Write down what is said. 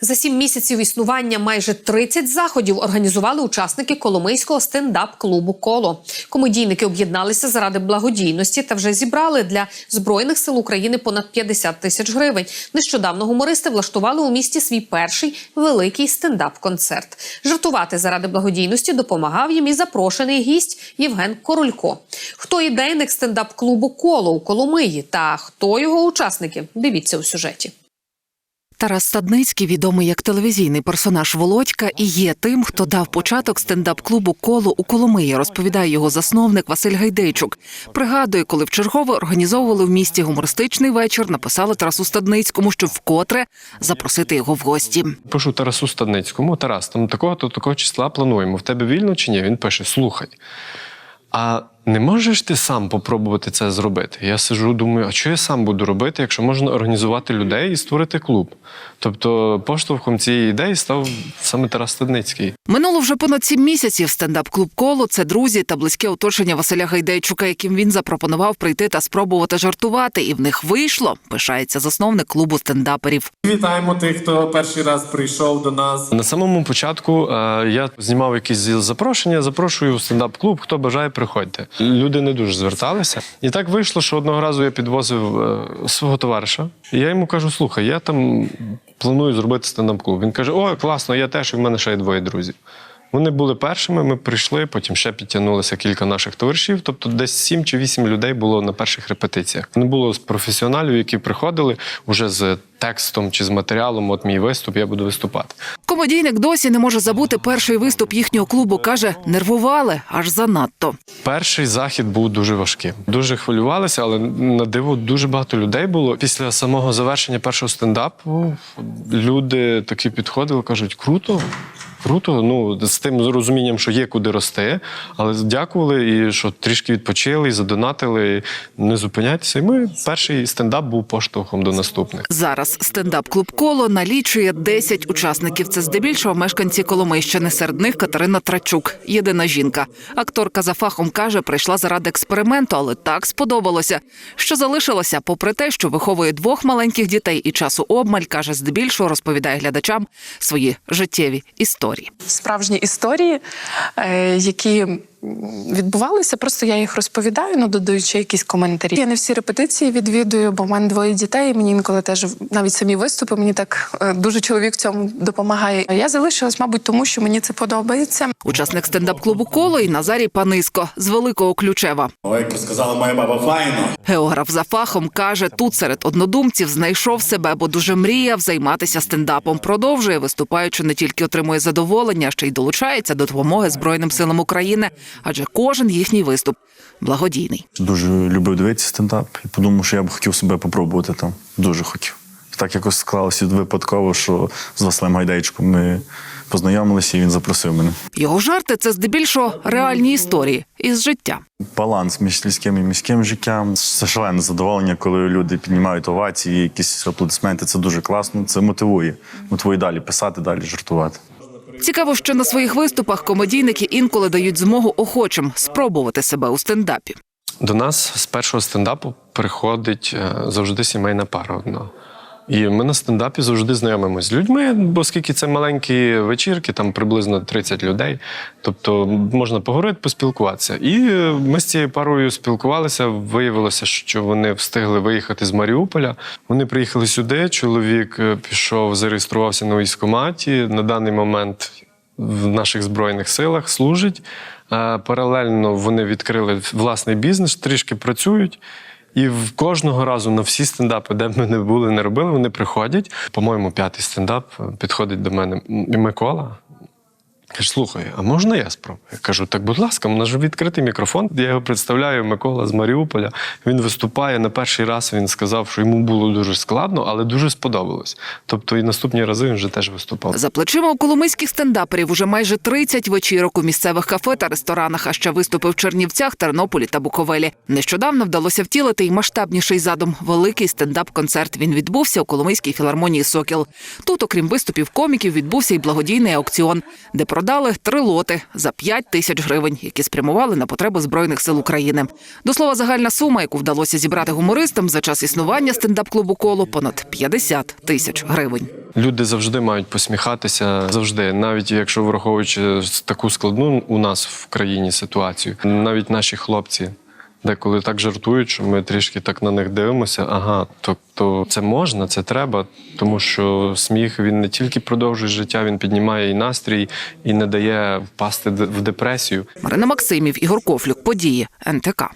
За сім місяців існування майже 30 заходів організували учасники Коломийського стендап-клубу Коло. Комедійники об'єдналися заради благодійності та вже зібрали для збройних сил України понад 50 тисяч гривень. Нещодавно гумористи влаштували у місті свій перший великий стендап-концерт. Жартувати заради благодійності допомагав їм і запрошений гість Євген Королько. Хто ідейник стендап-клубу Коло у Коломиї та хто його учасники? Дивіться у сюжеті. Тарас Стадницький, відомий як телевізійний персонаж Володька, і є тим, хто дав початок стендап-клубу коло у Коломиї, розповідає його засновник Василь Гайдейчук. Пригадує, коли вчергове організовували в місті гумористичний вечір, написали Тарасу Стадницькому, щоб вкотре запросити його в гості. Пишу Тарасу Стадницькому, Тарас, там такого-то такого числа плануємо. В тебе вільно чи ні? Він пише: слухай. А не можеш ти сам попробувати це зробити? Я сижу, думаю, а що я сам буду робити, якщо можна організувати людей і створити клуб? Тобто поштовхом цієї ідеї став саме Тарас Стадницький. Минуло вже понад сім місяців. Стендап-клуб коло це друзі та близьке оточення Василя Гайдейчука, яким він запропонував прийти та спробувати жартувати. І в них вийшло. Пишається засновник клубу стендаперів. Вітаємо тих, хто перший раз прийшов до нас. На самому початку е, я знімав якісь запрошення, запрошую в стендап-клуб, хто бажає, приходьте. Люди не дуже зверталися. І так вийшло, що одного разу я підвозив е, свого товариша, і я йому кажу: слухай, я там планую зробити стендап-клуб. Він каже: О, класно, я теж, і в мене ще є двоє друзів. Вони були першими, ми прийшли, потім ще підтягнулося кілька наших товаришів. Тобто десь сім чи вісім людей було на перших репетиціях. Не було з професіоналів, які приходили уже з текстом чи з матеріалом. От мій виступ, я буду виступати. Комедійник досі не може забути перший виступ їхнього клубу. каже, нервували аж занадто. Перший захід був дуже важким. Дуже хвилювалися, але на диво дуже багато людей було. Після самого завершення першого стендапу люди такі підходили, кажуть: круто. Круто, ну з тим розумінням, що є куди рости, але дякували і що трішки відпочили, і задонатили, не зупиняйтеся. І ми перший стендап був поштовхом до наступних. Зараз стендап-клуб коло налічує 10 учасників. Це здебільшого мешканці Коломийщини. Серед них Катерина Трачук, єдина жінка. Акторка за фахом каже, прийшла заради експерименту, але так сподобалося, що залишилося, попри те, що виховує двох маленьких дітей і часу обмаль, каже, здебільшого розповідає глядачам свої життєві історії. Справжні історії, е, які відбувалися. Просто я їх розповідаю, ну додаючи якісь коментарі. Я не всі репетиції відвідую, бо в мене двоє дітей. і Мені інколи теж навіть самі виступи. Мені так е, дуже чоловік в цьому допомагає. Я залишилась, мабуть, тому що мені це подобається. Учасник стендап-клубу коло і Назарій Паниско з Великого Ключева. Ой, як сказала моя баба, файно. Географ за фахом каже, тут серед однодумців знайшов себе, бо дуже мріяв займатися стендапом. Продовжує виступаючи, не тільки отримує задоволення, а ще й долучається до допомоги Збройним силам України, адже кожен їхній виступ благодійний. Дуже любив дивитися стендап і подумав, що я б хотів себе попробувати там. Дуже хотів. Так якось склалося випадково, що з Василем Гайдейчиком ми познайомилися, і він запросив мене. Його жарти це здебільшого реальні історії із життя. Баланс між сільським і міським життям. Це шалене задоволення, коли люди піднімають овації, якісь аплодисменти. Це дуже класно. Це мотивує. Мотивує далі писати, далі жартувати. Цікаво, що на своїх виступах комедійники інколи дають змогу охочим спробувати себе у стендапі. До нас з першого стендапу приходить е, завжди сімейна пара одна. І ми на стендапі завжди знайомимося з людьми, бо оскільки це маленькі вечірки, там приблизно 30 людей. Тобто можна поговорити, поспілкуватися. І ми з цією парою спілкувалися. Виявилося, що вони встигли виїхати з Маріуполя. Вони приїхали сюди. Чоловік е, пішов, зареєструвався на військкоматі. На даний момент в наших збройних силах служить. Е, Паралельно вони відкрили власний бізнес, трішки працюють. І в кожного разу на всі стендапи, де б ми не були, не робили, вони приходять. По-моєму, п'ятий стендап підходить до мене Микола. Каже, слухай, а можна я спробую? Я кажу, так, будь ласка, у нас же відкритий мікрофон. Я його представляю, Микола з Маріуполя. Він виступає на перший раз. Він сказав, що йому було дуже складно, але дуже сподобалось. Тобто і наступні рази він вже теж виступав. За плечима у коломийських стендаперів уже майже 30 вечірок у місцевих кафе та ресторанах, а ще виступи в Чернівцях, Тернополі та Буковелі. Нещодавно вдалося втілити й масштабніший задум великий стендап-концерт. Він відбувся у Коломийській філармонії Сокіл. Тут, окрім виступів коміків, відбувся й благодійний аукціон, де продали продали три лоти за 5 тисяч гривень, які спрямували на потреби збройних сил України. До слова, загальна сума, яку вдалося зібрати гумористам за час існування стендап-клубу коло понад 50 тисяч гривень. Люди завжди мають посміхатися, завжди, навіть якщо враховуючи таку складну у нас в країні ситуацію, навіть наші хлопці. Деколи так жартують, що ми трішки так на них дивимося. Ага, тобто це можна, це треба, тому що сміх він не тільки продовжує життя, він піднімає і настрій, і не дає впасти в депресію. Марина Максимів, Ігор Кофлюк, події НТК.